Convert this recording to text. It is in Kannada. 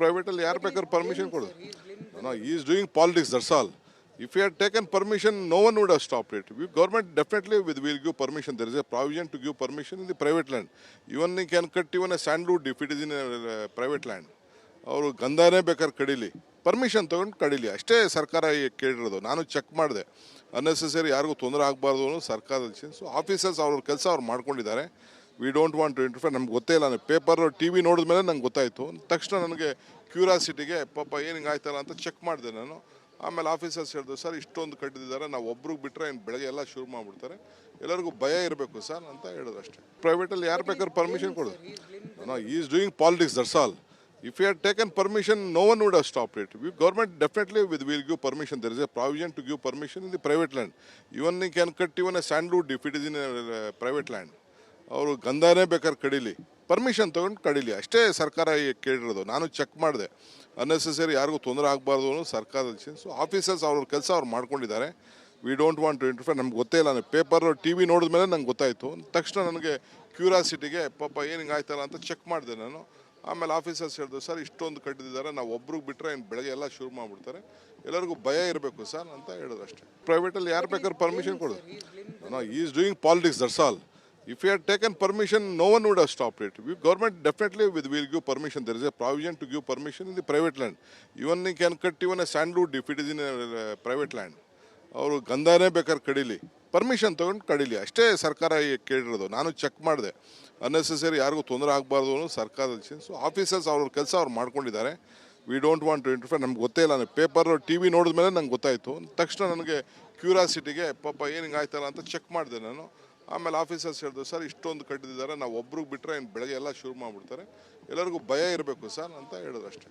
ಪ್ರೈವೇಟಲ್ಲಿ ಯಾರು ಬೇಕಾದ್ರೆ ಪರ್ಮಿಷನ್ ಕೊಡು. No is doing politics that's all if you had taken permission no one would stop it we government definitely with will give permission there is a provision to give permission in the private land even you can cut even a sandalwood if it is in private land ಅವರು ಗಂಧನೇ ಬೇಕಾದ್ರೆ ಕಡೀಲಿ. ಪರ್ಮಿಷನ್ ತೊಗೊಂಡು ಕಡೀಲಿ. ಅಷ್ಟೇ ಸರ್ಕಾರ ಈ ಕೇಳಿರೋದು. ನಾನು ಚೆಕ್ ಮಾಡಿದೆ. ಅನ್ನೆಸೆಸರಿ ಯಾರಿಗೂ ತೊಂದರೆ ಆಗಬಾರ್ದು ಅನ್ನೋ ಸರ್ಕಾರದ ಸೊ ಆಫೀಸರ್ಸ್ ಅವ್ರ ಕೆಲಸ ಅವ್ರು ಮಾಡ್ಕೊಂಡಿದ್ದಾರೆ. We don't want to interfere ನಮ್ಗೆ ಗೊತ್ತೇ ಇಲ್ಲ ನಾನು ಪೇಪರ್ ಟಿ ವಿ ನೋಡಿದ ಮೇಲೆ ನಂಗೆ ಗೊತ್ತಾಯಿತು. ತಕ್ಷಣ ನನಗೆ ಕ್ಯೂರಿಯಾಸಿಟಿಗೆ ಪಾಪ ಏನು ಹಿಂಗೆ ಆಯ್ತಲ್ಲ ಅಂತ ಚೆಕ್ ಮಾಡಿದೆ ನಾನು. ಆಮೇಲೆ ಆಫೀಸರ್ಸ್ ಹೇಳಿದ್ರು, ಸರ್, ಇಷ್ಟೊಂದು ಕಟ್ಟಿದ್ದಾರೆ, ನಾವು ಒಬ್ರಿಗೆ ಬಿಟ್ಟರೆ ಇನ್ನು ಬೆಳಗ್ಗೆ ಎಲ್ಲ ಶುರು ಮಾಡಿಬಿಡ್ತಾರೆ. ಎಲ್ಲರಿಗೂ ಭಯ ಇರಬೇಕು, ಸರ್, ಅಂತ ಹೇಳಿದ್ರು ಅಷ್ಟೇ. ಪ್ರೈವೇಟಲ್ಲಿ ಯಾರು ಬೇಕಾದ್ರೆ ಪರ್ಮಿಷನ್ ಕೊಡೋದು. No is doing politics there's all if you had taken permission no one would have stop it we government definitely with will give permission there is a provision to give permission in the private land even can cut even a sandalwood if it is in private land ಅವರು ಗಂಧನೇ ಬೇಕಾದ್ರೆ ಕಡೀಲಿ. ಪರ್ಮಿಷನ್ ತೊಗೊಂಡು ಕಡೀಲಿ. ಅಷ್ಟೇ ಸರ್ಕಾರ ಕೇಳಿರೋದು. ನಾನು ಚೆಕ್ ಮಾಡಿದೆ. ಅನ್ನೆಸೆಸರಿ ಯಾರಿಗೂ ತೊಂದರೆ ಆಗಬಾರ್ದು ಅನ್ನೋ ಸರ್ಕಾರದ ಸೊ ಆಫೀಸರ್ಸ್ ಅವ್ರ ಕೆಲಸ ಅವ್ರು ಮಾಡ್ಕೊಂಡಿದ್ದಾರೆ. We don't want to interfere ನಮ್ಗೆ ಗೊತ್ತೇ ಇಲ್ಲ. ನಾನು ಪೇಪರ್ ಟಿ ವಿ ನೋಡಿದ ಮೇಲೆ ನಂಗೆ ಗೊತ್ತಾಯಿತು. ತಕ್ಷಣ ನನಗೆ ಕ್ಯೂರಿಯಾಸಿಟಿಗೆ ಪಾಪ ಏನು ಆಯ್ತಲ್ಲ ಅಂತ ಚೆಕ್ ಮಾಡಿದೆ ನಾನು. ಆಮೇಲೆ ಆಫೀಸರ್ಸ್ ಹೇಳಿದ್ರು, ಸರ್, ಇಷ್ಟೊಂದು ಕಟ್ಟಿದ್ದಾರೆ. ನಾವು ಒಬ್ರಿಗೆ ಬಿಟ್ಟರೆ ಇನ್ನು ಬೆಳಗ್ಗೆ ಎಲ್ಲ ಶುರು ಮಾಡಿಬಿಡ್ತಾರೆ. ಎಲ್ಲರಿಗೂ ಭಯ ಇರಬೇಕು ಸರ್, ಅಂತ ಹೇಳಿದ್ರು ಅಷ್ಟೇ. ಪ್ರೈವೇಟಲ್ಲಿ ಯಾರು ಬೇಕಾದ್ರೆ ಪರ್ಮಿಷನ್ ಕೊಡೋದು. Is doing politics that's all if you had taken permission no one would have stop it we government definitely with will give permission there is a provision to give permission in the private land even you can cut even a sandalwood if it is in private land ಅವರು ಗಂಧನೇ ಬೇಕಾದ್ರೆ ಕಡೀಲಿ ಪರ್ಮಿಷನ್ ತೊಗೊಂಡು ಕಡೀಲಿ ಅಷ್ಟೇ ಸರ್ಕಾರ ಕೇಳಿರೋದು ನಾನು ಚೆಕ್ ಮಾಡಿದೆ ಅನ್ನೆಸೆಸರಿ ಯಾರಿಗೂ ತೊಂದರೆ ಆಗಬಾರ್ದು ಅನ್ನೋ ಸರ್ಕಾರದ ಸೊ ಆಫೀಸರ್ಸ್ ಅವ್ರ ಕೆಲಸ ಅವ್ರು ಮಾಡ್ಕೊಂಡಿದ್ದಾರೆ we don't want to interfere ನಮ್ಗೆ ಗೊತ್ತೇ ಇಲ್ಲ ನಾನು ಪೇಪರ್ ಟಿ ವಿ ನೋಡಿದ ಮೇಲೆ ನಂಗೆ ಗೊತ್ತಾಯಿತು ತಕ್ಷಣ ನನಗೆ ಕ್ಯೂರಿಯಾಸಿಟಿಗೆ ಪಾಪ ಏನು ಹಿಂಗಾಯ್ತಲ್ಲ ಅಂತ ಚೆಕ್ ಮಾಡಿದೆ ನಾನು ಆಮೇಲೆ ಆಫೀಸರ್ಸ್ ಹೇಳಿದ್ರು ಸರ್, ಇಷ್ಟೊಂದು ಕಟ್ಟಿದ್ದಾರೆ, ನಾವು ಒಬ್ರಿಗೆ ಬಿಟ್ಟರೆ ಇನ್ನು ಬೆಳಗ್ಗೆ ಎಲ್ಲ ಶುರು ಮಾಡಿಬಿಡ್ತಾರೆ. ಎಲ್ಲರಿಗೂ ಭಯ ಇರಬೇಕು, ಸರ್, ಅಂತ ಹೇಳಿದ್ರು ಅಷ್ಟೇ.